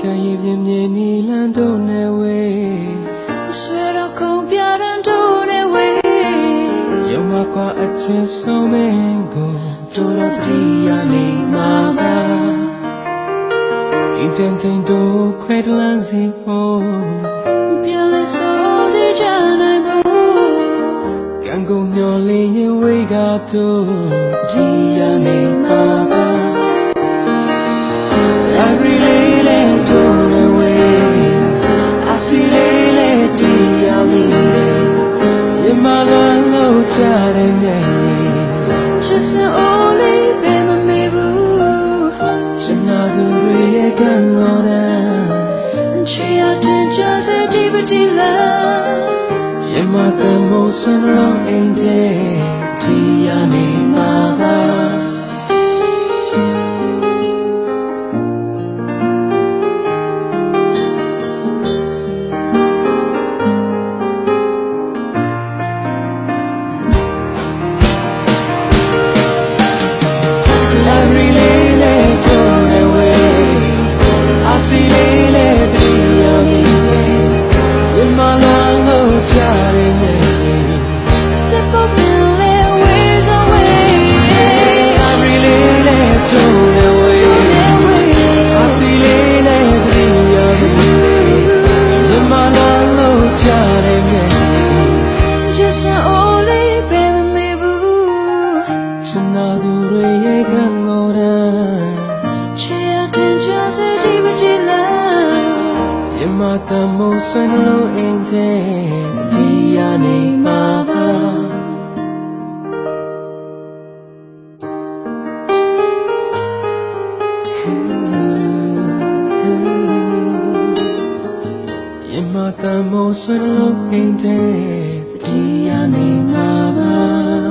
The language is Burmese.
ခံရပြင်းပြင်းနီလန်တို့နဲ့ဝေးဆွေတော့ခုံပြရန်တို့နဲ့ဝေးယမကွာအချင်းဆုံးမင်းကိုတို့တော့ဒီရနေမှာပါအိမ်တန်ချိန်တို့ခွဲတလန်းစီဖို့ပြန်လဲစိုးစီကြနိုင်ဖို့ကံကုန်မျောလင်းရင်ဝေးကတို့ဒီရနေမှာ ကြတဲ့မြတ်ကြီး Just an only baby me boo ရှင်နာသူတွေရဲ့ကံတော်တန်းချီရတဲ့ကြစတိပတိလာယမတမိုးဆွမ်းလုံး Just an only baby me boo ရှင်နာသူတွေရဲ့ကံတော်တန်းချီရတဲ့ကြစတိပတိလာယမတမိုးဆွမ်းလုံးအိမ်တဲ့ဒီရနေမှာပါယမတမိုးဆွမ်းလုံးအိမ်တဲ့ ဒီရနေမှာပါ